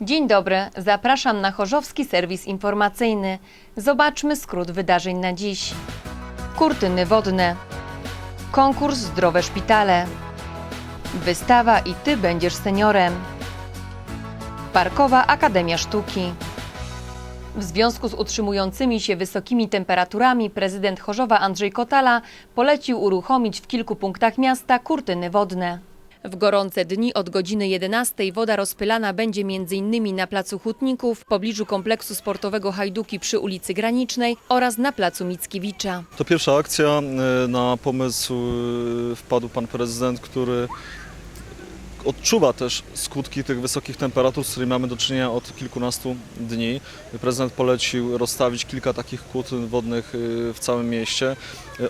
Dzień dobry, zapraszam na Chorzowski Serwis Informacyjny. Zobaczmy skrót wydarzeń na dziś. Kurtyny wodne. Konkurs Zdrowe Szpitale. Wystawa i Ty będziesz seniorem. Parkowa Akademia Sztuki. W związku z utrzymującymi się wysokimi temperaturami prezydent Chorzowa Andrzej Kotala polecił uruchomić w kilku punktach miasta kurtyny wodne. W gorące dni od godziny 11 woda rozpylana będzie m.in. na placu Hutników, w pobliżu kompleksu sportowego Hajduki przy ulicy Granicznej oraz na placu Mickiewicza. To pierwsza akcja. e, Na pomysł e, wpadł pan prezydent, który odczuwa też skutki tych wysokich temperatur, z którymi mamy do czynienia od kilkunastu dni. Prezydent polecił rozstawić kilka takich kłótyn wodnych e, w całym mieście.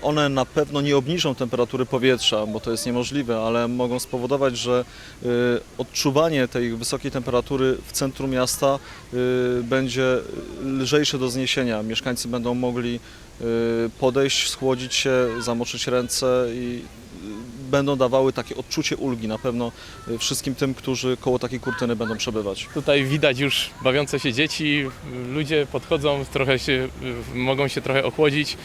One na pewno nie obniżą temperatury powietrza, bo to jest niemożliwe, ale mogą spowodować, że e, odczuwanie tej wysokiej temperatury w centrum miasta e, będzie lżejsze do zniesienia. Mieszkańcy będą mogli y, podejść, schłodzić się, zamoczyć ręce i y, będą dawały takie odczucie ulgi na pewno y, wszystkim tym, którzy koło takiej kurtyny będą przebywać. Tutaj widać już bawiące się dzieci, ludzie podchodzą, trochę się, mogą się trochę ochłodzić.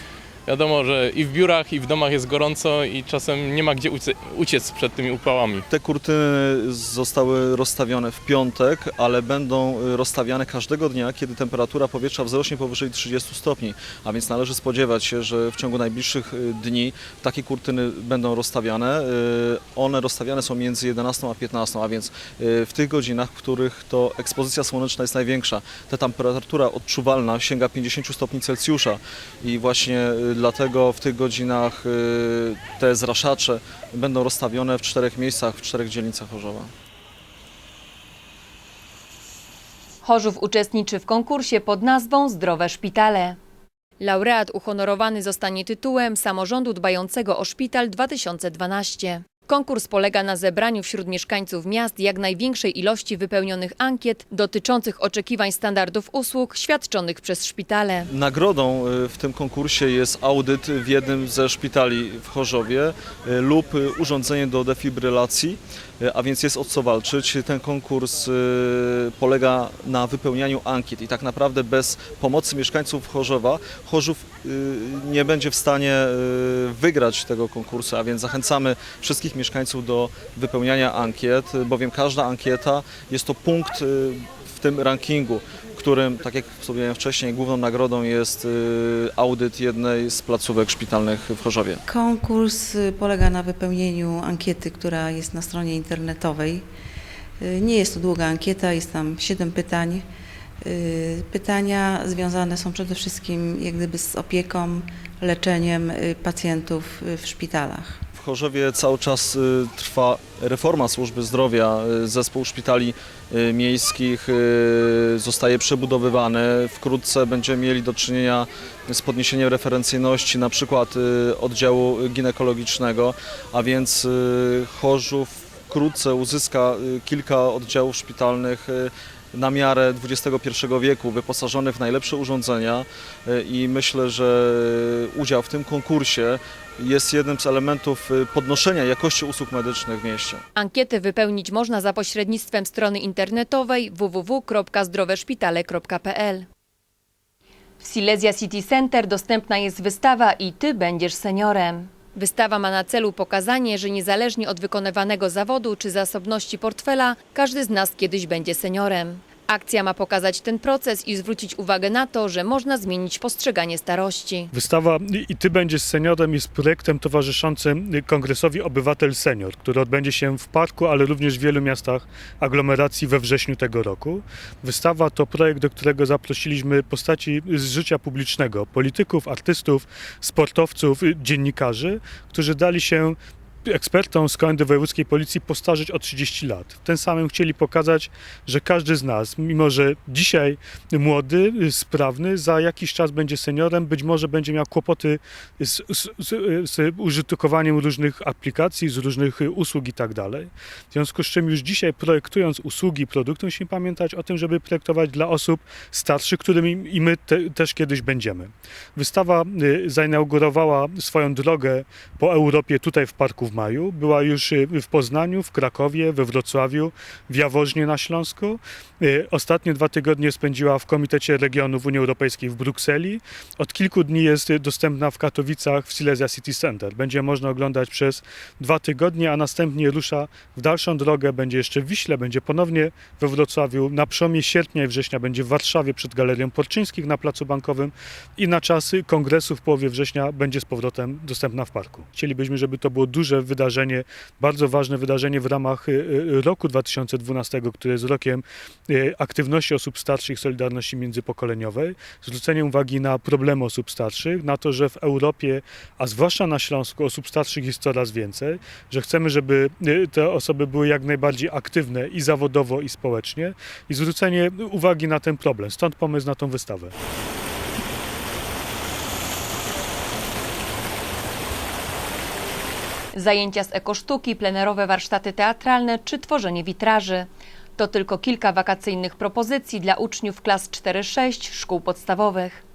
Wiadomo, że i w biurach, i w domach jest gorąco i czasem nie ma gdzie ucie- uciec przed tymi upałami. Te kurtyny zostały rozstawione w piątek, ale będą rozstawiane każdego dnia, kiedy temperatura powietrza wzrośnie powyżej 30 stopni. A więc należy spodziewać się, że w ciągu najbliższych y, dni takie kurtyny będą rozstawiane. Y, One rozstawiane są między 11 a 15, a więc y, w tych godzinach, w których to ekspozycja słoneczna jest największa. Ta temperatura odczuwalna sięga 50 stopni Celsjusza i właśnie dlatego w tych godzinach y, te zraszacze będą rozstawione w czterech miejscach, w czterech dzielnicach Chorzowa. Chorzów uczestniczy w konkursie pod nazwą Zdrowe Szpitale. Laureat uhonorowany zostanie tytułem Samorządu Dbającego o Szpital 2012. Konkurs polega na zebraniu wśród mieszkańców miast jak największej ilości wypełnionych ankiet dotyczących oczekiwań standardów usług świadczonych przez szpitale. Nagrodą y, w tym konkursie jest audyt w jednym ze szpitali w Chorzowie y, lub y, urządzenie do defibrylacji, a więc jest o co walczyć. Ten konkurs polega na wypełnianiu ankiet i tak naprawdę bez pomocy mieszkańców Chorzowa Chorzów nie będzie w stanie wygrać tego konkursu, a więc zachęcamy wszystkich mieszkańców do wypełniania ankiet, bowiem każda ankieta jest to punkt y, w tym rankingu, którym, tak jak wspomniałem wcześniej, główną nagrodą jest y, audyt jednej z placówek szpitalnych w Chorzowie. Konkurs y, polega na wypełnieniu ankiety, która jest na stronie internetowej. Nie jest to długa ankieta, jest tam 7 pytań. Pytania związane są przede wszystkim jak gdyby z opieką, leczeniem pacjentów w szpitalach. W Chorzowie cały czas y, trwa reforma służby zdrowia. Y, Zespół szpitali y, miejskich zostaje przebudowywany. Wkrótce będziemy mieli do czynienia z podniesieniem referencyjności na przykład oddziału ginekologicznego, a więc Chorzów wkrótce uzyska kilka oddziałów szpitalnych na miarę XXI wieku, wyposażone w najlepsze urządzenia y, i myślę, że udział w tym konkursie jest jednym z elementów y, podnoszenia jakości usług medycznych w mieście. Ankietę wypełnić można za pośrednictwem strony internetowej www.zdroweszpitale.pl. W Silesia City Center dostępna jest wystawa i Ty będziesz seniorem. Wystawa ma na celu pokazanie, że niezależnie od wykonywanego zawodu czy zasobności portfela, każdy z nas kiedyś będzie seniorem. Akcja ma pokazać ten proces i zwrócić uwagę na to, że można zmienić postrzeganie starości. Wystawa I Ty będziesz seniorem jest projektem towarzyszącym Kongresowi Obywatel Senior, który odbędzie się w parku, ale również w wielu miastach aglomeracji we wrześniu tego roku. Wystawa to projekt, do którego zaprosiliśmy postaci z życia publicznego, polityków, artystów, sportowców, dziennikarzy, którzy dali się ekspertom z Komendy Wojewódzkiej Policji postarzeć o 30 lat. Tym samym chcieli pokazać, że każdy z nas, mimo że dzisiaj młody, sprawny, za jakiś czas będzie seniorem, być może będzie miał kłopoty z, z, z, z użytkowaniem różnych aplikacji, z różnych usług i tak dalej. W związku z czym już dzisiaj projektując usługi, produkty, musimy pamiętać o tym, żeby projektować dla osób starszych, którymi i my te, też kiedyś będziemy. Wystawa y, zainaugurowała swoją drogę po Europie tutaj w Parku w maju. Była już y, w Poznaniu, w Krakowie, we Wrocławiu, w Jaworznie na Śląsku. Y, Ostatnie dwa tygodnie spędziła w Komitecie Regionów Unii Europejskiej w Brukseli. Od kilku dni jest dostępna w Katowicach w Silesia City Center. Będzie można oglądać przez dwa tygodnie, a następnie rusza w dalszą drogę. Będzie jeszcze w Wiśle, będzie ponownie we Wrocławiu. Na przełomie sierpnia i września będzie w Warszawie przed Galerią Porczyńskich na Placu Bankowym i na czasy kongresu w połowie września będzie z powrotem dostępna w parku. Chcielibyśmy, żeby to było duże wydarzenie, bardzo ważne wydarzenie w ramach y, y, roku 2012, który jest rokiem y, aktywności osób starszych, solidarności międzypokoleniowej, zwróceniem uwagi na problemy osób starszych, na to, że w Europie, a zwłaszcza na Śląsku, osób starszych jest coraz więcej, że chcemy, żeby te osoby były jak najbardziej aktywne i zawodowo, i społecznie, i zwrócenie uwagi na ten problem. Stąd pomysł na tą wystawę. Zajęcia z ekosztuki, plenerowe warsztaty teatralne czy tworzenie witraży. To tylko kilka wakacyjnych propozycji dla uczniów klas 4-6 szkół podstawowych.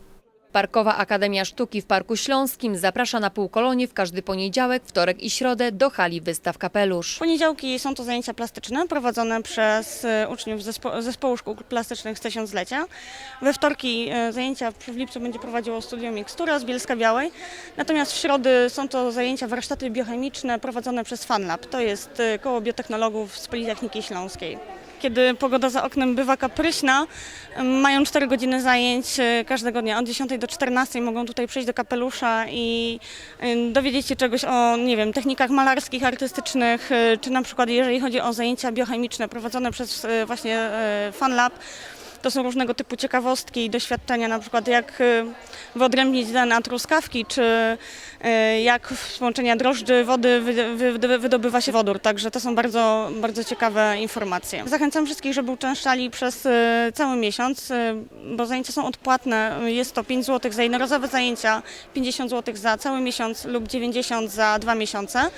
Parkowa Akademia Sztuki w Parku Śląskim zaprasza na półkolonie w każdy poniedziałek, wtorek i środę do hali wystaw kapelusz. Poniedziałki są to zajęcia plastyczne prowadzone przez e, uczniów zespo- zespołu szkół plastycznych z tysiąclecia. We wtorki e, zajęcia w lipcu będzie prowadziło Studio Mikstura z Bielska Białej. Natomiast w środy są to zajęcia warsztaty biochemiczne prowadzone przez FanLab. To jest e, koło biotechnologów z Politechniki Śląskiej. Kiedy pogoda za oknem bywa kapryśna, e, mają 4 godziny zajęć e, każdego dnia. Od 10 do 14 mogą tutaj przyjść do kapelusza i dowiedzieć się czegoś o, nie wiem, technikach malarskich, artystycznych, y, czy na przykład jeżeli chodzi o zajęcia biochemiczne prowadzone przez y, właśnie FanLab, to są różnego typu ciekawostki i doświadczenia, na przykład jak y, wyodrębnić DNA truskawki, czy y, jak z połączenia drożdży wody wy- wy- wy- wydobywa się wodór. Także to są bardzo, bardzo ciekawe informacje. Zachęcam wszystkich, żeby uczęszczali przez y, cały miesiąc, bo zajęcia są odpłatne. Jest to 5 zł za jednorazowe zajęcia, 50 zł za cały miesiąc lub 90 za dwa miesiące.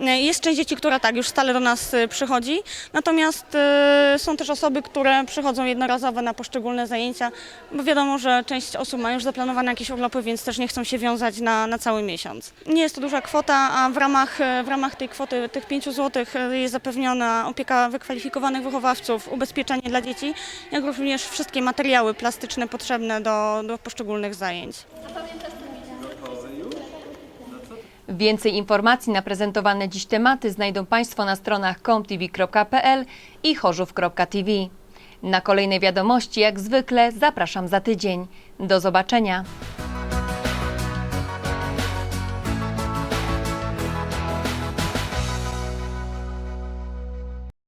Jest część dzieci, która tak już stale do nas przychodzi, natomiast są też osoby, które przychodzą jednorazowo na poszczególne zajęcia, bo wiadomo, że część osób ma już zaplanowane jakieś urlopy, więc też nie chcą się wiązać na, na cały miesiąc. Nie jest to duża kwota, a w ramach, w ramach tej kwoty, tych 5 zł jest zapewniona opieka wykwalifikowanych wychowawców, ubezpieczenie dla dzieci, jak również wszystkie materiały plastyczne potrzebne do, do poszczególnych zajęć. Więcej informacji na prezentowane dziś tematy znajdą Państwo na stronach comtv.pl i chorzów.tv. Na kolejne wiadomości, jak zwykle, zapraszam za tydzień. Do zobaczenia.